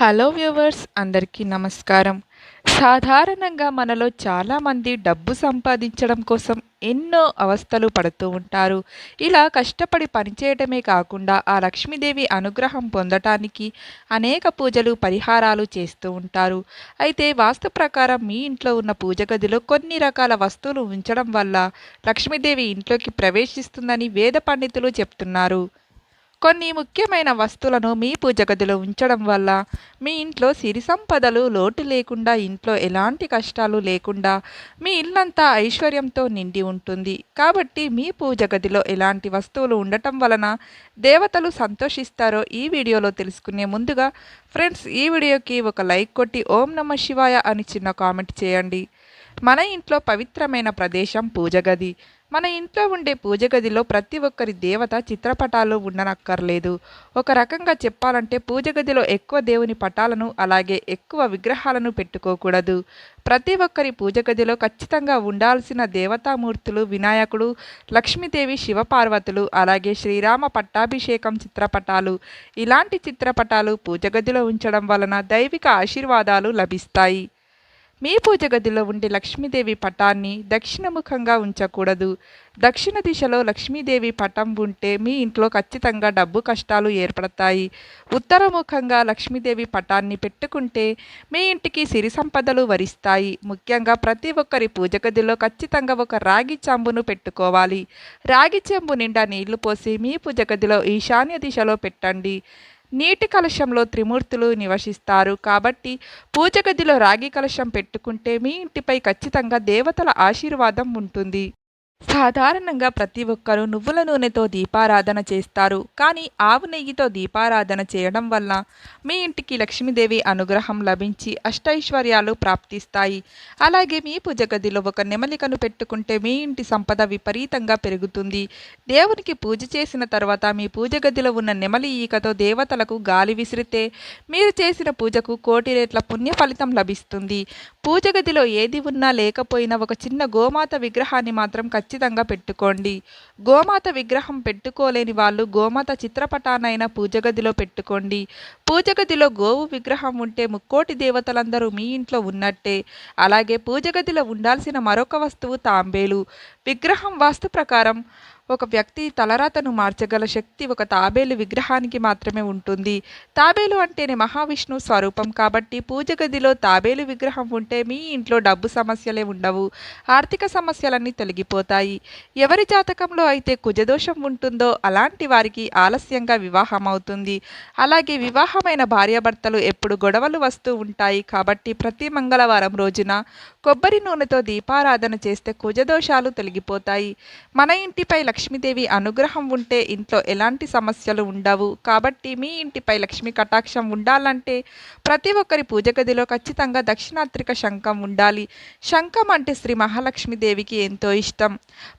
Hello viewers అందరికీ నమస్కారం. సాధారణంగా మనలో చాలామంది డబ్బు సంపాదించడం కోసం ఎన్నో అవస్థలు పడుతూ ఉంటారు. ఇలా కష్టపడి పనిచేయటమే కాకుండా ఆ లక్ష్మీదేవి అనుగ్రహం పొందటానికి అనేక పూజలు పరిహారాలు చేస్తూ ఉంటారు. అయితే వాస్తు ప్రకారం మీ ఇంట్లో ఉన్న పూజ గదిలో కొన్ని రకాల వస్తువులు ఉంచడం వల్ల లక్ష్మీదేవి ఇంట్లోకి ప్రవేశిస్తుందని వేద పండితులు చెప్తున్నారు. కొన్ని ముఖ్యమైన వస్తువులను మీ పూజ గదిలో ఉంచడం వల్ల మీ ఇంట్లో సిరి సంపదలు లోటు లేకుండా ఇంట్లో ఎలాంటి కష్టాలు లేకుండా మీ ఇల్లంతా ఐశ్వర్యంతో నిండి ఉంటుంది. కాబట్టి మీ పూజ గదిలో ఎలాంటి వస్తువులు ఉండటం వలన దేవతలు సంతోషిస్తారో ఈ వీడియోలో తెలుసుకునే ముందుగా ఫ్రెండ్స్ ఈ వీడియోకి ఒక లైక్ కొట్టి ఓం నమ శివాయ అని చిన్న కామెంట్ చేయండి. మన ఇంట్లో పవిత్రమైన ప్రదేశం పూజ గది మన ఇంట్లో ఉండే పూజ గదిలో ప్రతి ఒక్కరి దేవత చిత్రపటాలు ఉండనక్కర్లేదు. ఒక రకంగా చెప్పాలంటే పూజ గదిలో ఎక్కువ దేవుని పటాలను అలాగే ఎక్కువ విగ్రహాలను పెట్టుకోకూడదు. ప్రతి ఒక్కరి పూజ గదిలో ఖచ్చితంగా ఉండాల్సిన దేవతామూర్తులు వినాయకుడు లక్ష్మీదేవి శివపార్వతులు అలాగే శ్రీరామ పట్టాభిషేకం చిత్రపటాలు. ఇలాంటి చిత్రపటాలు పూజ గదిలో ఉంచడం వలన దైవిక ఆశీర్వాదాలు లభిస్తాయి. మీ పూజ గదిలో ఉండే లక్ష్మీదేవి పటాన్ని దక్షిణముఖంగా ఉంచకూడదు. దక్షిణ దిశలో లక్ష్మీదేవి పటం ఉంటే మీ ఇంట్లో ఖచ్చితంగా డబ్బు కష్టాలు ఏర్పడతాయి. ఉత్తరముఖంగా లక్ష్మీదేవి పటాన్ని పెట్టుకుంటే మీ ఇంటికి సిరి సంపదలు వరిస్తాయి. ముఖ్యంగా ప్రతి ఒక్కరి పూజ గదిలో ఖచ్చితంగా ఒక రాగి చెంబును పెట్టుకోవాలి. రాగి చెంబు నిండా నీళ్ళు పోసి మీ పూజ గదిలో ఈశాన్య దిశలో పెట్టండి. నీటి కలశంలో త్రిమూర్తులు నివసిస్తారు. కాబట్టి పూజ గదిలో రాగి కలశం పెట్టుకుంటే మీ ఇంటిపై ఖచ్చితంగా దేవతల ఆశీర్వాదం ఉంటుంది. సాధారణంగా ప్రతి ఒక్కరూ నువ్వుల నూనెతో దీపారాధన చేస్తారు. కానీ ఆవు నెయ్యితో దీపారాధన చేయడం వల్ల మీ ఇంటికి లక్ష్మీదేవి అనుగ్రహం లభించి అష్టైశ్వర్యాలు ప్రాప్తిస్తాయి. అలాగే మీ పూజ గదిలో ఒక నెమలికను పెట్టుకుంటే మీ ఇంటి సంపద విపరీతంగా పెరుగుతుంది. దేవునికి పూజ చేసిన తర్వాత మీ పూజ గదిలో ఉన్న నెమలి ఈకతో దేవతలకు గాలి విసిరితే మీరు చేసిన పూజకు కోటి రేట్ల పుణ్య ఫలితం లభిస్తుంది. పూజ గదిలో ఏది ఉన్నా లేకపోయినా ఒక చిన్న గోమాత విగ్రహాన్ని మాత్రం ఖచ్చితంగా పెట్టుకోండి. గోమాత విగ్రహం పెట్టుకోలేని వాళ్ళు గోమాత చిత్రపటానైనా పూజ గదిలో పెట్టుకోండి. పూజ గదిలో గోవు విగ్రహం ఉంటే ముక్కోటి దేవతలందరూ మీ ఇంట్లో ఉన్నట్టే. అలాగే పూజ గదిలో ఉండాల్సిన మరొక వస్తువు తాంబేలు. విగ్రహం వాస్తు ప్రకారం ఒక వ్యక్తి తలరాతను మార్చగల శక్తి ఒక తాబేలు విగ్రహానికి మాత్రమే ఉంటుంది. తాబేలు అంటేనే మహావిష్ణు స్వరూపం కాబట్టి పూజ గదిలో తాబేలు విగ్రహం ఉంటే మీ ఇంట్లో డబ్బు సమస్యలే ఉండవు. ఆర్థిక సమస్యలన్నీ తొలగిపోతాయి. ఎవరి జాతకంలో అయితే కుజదోషం ఉంటుందో అలాంటి వారికి ఆలస్యంగా వివాహం అవుతుంది. అలాగే వివాహమైన భార్యాభర్తలు ఎప్పుడు గొడవలు వస్తూ ఉంటాయి కాబట్టి ప్రతి మంగళవారం రోజున కొబ్బరి నూనెతో దీపారాధన చేస్తే కుజదోషాలు తొలగిపోతాయి. మన ఇంటిపై లక్ష్మీదేవి అనుగ్రహం ఉంటే ఇంట్లో ఎలాంటి సమస్యలు ఉండవు. కాబట్టి మీ ఇంటిపై లక్ష్మీ కటాక్షం ఉండాలంటే ప్రతి ఒక్కరి పూజ గదిలో ఖచ్చితంగా దక్షిణాత్రిక శంఖం ఉండాలి. శంఖం అంటే శ్రీ మహాలక్ష్మీదేవికి ఎంతో ఇష్టం.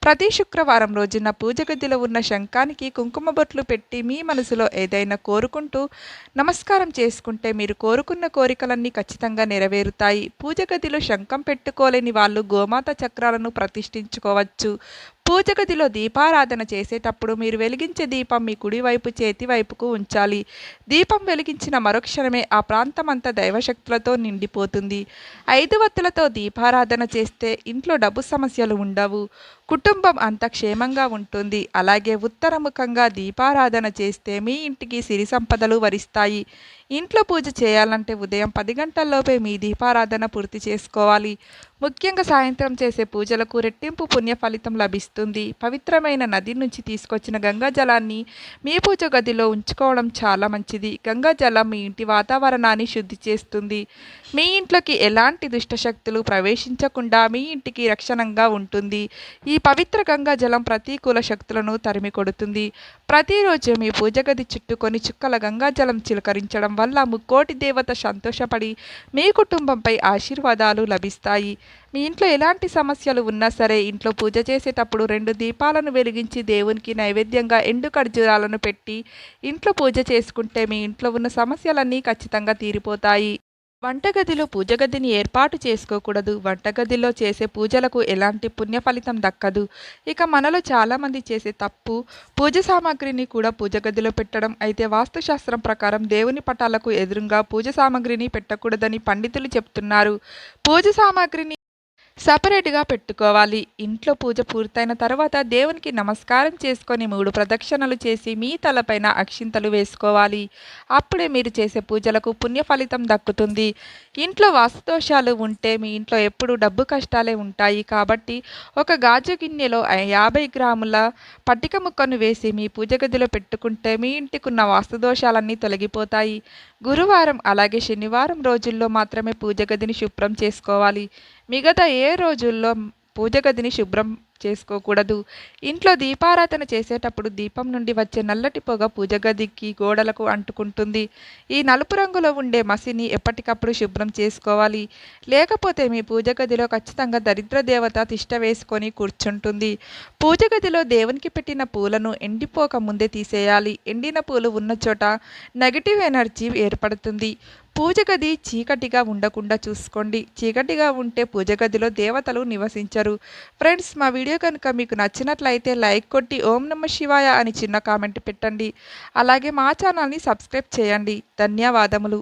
ప్రతి శుక్రవారం రోజున పూజ గదిలో ఉన్న శంఖానికి కుంకుమ బొట్లు పెట్టి మీ మనసులో ఏదైనా కోరుకుంటూ నమస్కారం చేసుకుంటే మీరు కోరుకున్న కోరికలన్నీ ఖచ్చితంగా నెరవేరుతాయి. పూజ గదిలో శంఖం పెట్టుకోలేని వాళ్ళు గోమాత చక్రాలను ప్రతిష్ఠించుకోవచ్చు. పూజగదిలో దీపారాధన చేసేటప్పుడు మీరు వెలిగించే దీపం మీ కుడివైపు చేతి వైపుకు ఉంచాలి. దీపం వెలిగించిన మరుక్షణమే ఆ ప్రాంతమంతా దైవశక్తులతో నిండిపోతుంది. ఐదు వత్తులతో దీపారాధన చేస్తే ఇంట్లో డబ్బు సమస్యలు ఉండవు. కుటుంబం అంత క్షేమంగా ఉంటుంది. అలాగే ఉత్తరముఖంగా దీపారాధన చేస్తే మీ ఇంటికి సిరి సంపదలు వరిస్తాయి. ఇంట్లో పూజ చేయాలంటే ఉదయం పది గంటల్లోపే మీ దీపారాధన పూర్తి చేసుకోవాలి. ముఖ్యంగా సాయంత్రం చేసే పూజలకు రెట్టింపు పుణ్య ఫలితం లభిస్తుంది. పవిత్రమైన నది నుంచి తీసుకొచ్చిన గంగా జలాన్ని మీ పూజ గదిలో ఉంచుకోవడం చాలా మంచిది. గంగా జలం మీ ఇంటి వాతావరణాన్ని శుద్ధి చేస్తుంది. మీ ఇంట్లోకి ఎలాంటి దుష్టశక్తులు ప్రవేశించకుండా మీ ఇంటికి రక్షణంగా ఉంటుంది. ఈ పవిత్ర గంగా జలం ప్రతికూల శక్తులను తరిమి కొడుతుంది. ప్రతిరోజు మీ పూజ గది చుట్టూ కొన్ని చుక్కల గంగా జలం చిలకరించడం వల్ల ముక్కోటి దేవత సంతోషపడి మీ కుటుంబంపై ఆశీర్వాదాలు లభిస్తాయి. మీ ఇంట్లో ఎలాంటి సమస్యలు ఉన్నా సరే ఇంట్లో పూజ చేసేటప్పుడు రెండు దీపాలను వెలిగించి దేవునికి నైవేద్యంగా ఎండు ఖర్జూరాలను పెట్టి ఇంట్లో పూజ చేసుకుంటే మీ ఇంట్లో ఉన్న సమస్యలన్నీ ఖచ్చితంగా తీరిపోతాయి. వంటగదిలో పూజగదిని ఏర్పాటు చేసుకోకూడదు. వంటగదిలో చేసే పూజలకు ఎలాంటి పుణ్య ఫలితం దక్కదు. ఇక మనలో చాలామంది చేసే తప్పు పూజ సామాగ్రిని కూడా పూజగదిలో పెట్టడం అయితే వాస్తుశాస్త్రం ప్రకారం దేవుని పటాలకు ఎదురుగా పూజ సామాగ్రిని పెట్టకూడదని పండితులు చెప్తున్నారు. పూజ సామాగ్రిని సపరేట్గా పెట్టుకోవాలి. ఇంట్లో పూజ పూర్తయిన తర్వాత దేవునికి నమస్కారం చేసుకొని మూడు ప్రదక్షిణలు చేసి మీ తలపైన అక్షింతలు వేసుకోవాలి. అప్పుడే మీరు చేసే పూజలకు పుణ్య ఫలితం దక్కుతుంది. ఇంట్లో వాస్తుదోషాలు ఉంటే మీ ఇంట్లో ఎప్పుడు డబ్బు కష్టాలే ఉంటాయి కాబట్టి ఒక గాజు గిన్నెలో యాభై గ్రాముల పట్టిక ముక్కను వేసి మీ పూజ గదిలో పెట్టుకుంటే మీ ఇంటికున్న వాస్తుదోషాలన్నీ తొలగిపోతాయి. గురువారం అలాగే శనివారం రోజుల్లో మాత్రమే పూజ గదిని శుభ్రం చేసుకోవాలి. మిగతా ఏ రోజుల్లో పూజ గదిని శుభ్రం చేసుకోకూడదు. ఇంట్లో దీపారాధన చేసేటప్పుడు దీపం నుండి వచ్చే నల్లటి పొగ పూజ గదికి గోడలకు అంటుకుంటుంది. ఈ నలుపు రంగులో ఉండే మసిని ఎప్పటికప్పుడు శుభ్రం చేసుకోవాలి. లేకపోతే మీ పూజ గదిలో ఖచ్చితంగా దరిద్ర దేవత తిష్ట వేసుకొని కూర్చుంటుంది. పూజ గదిలో దేవునికి పెట్టిన పూలను ఎండిపోక ముందే తీసేయాలి. ఎండిన పూలు ఉన్న చోట నెగిటివ్ ఎనర్జీ ఏర్పడుతుంది. పూజ గది చీకటిగా ఉండకుండా చూసుకోండి. చీకటిగా ఉంటే పూజ గదిలో దేవతలు నివసించరు. ఫ్రెండ్స్ మా వీడియో కనుక మీకు నచ్చినట్లయితే లైక్ కొట్టి ఓం నమ శివాయ అని చిన్న కామెంట్ పెట్టండి. అలాగే మా ఛానల్ని సబ్స్క్రైబ్ చేయండి. ధన్యవాదములు.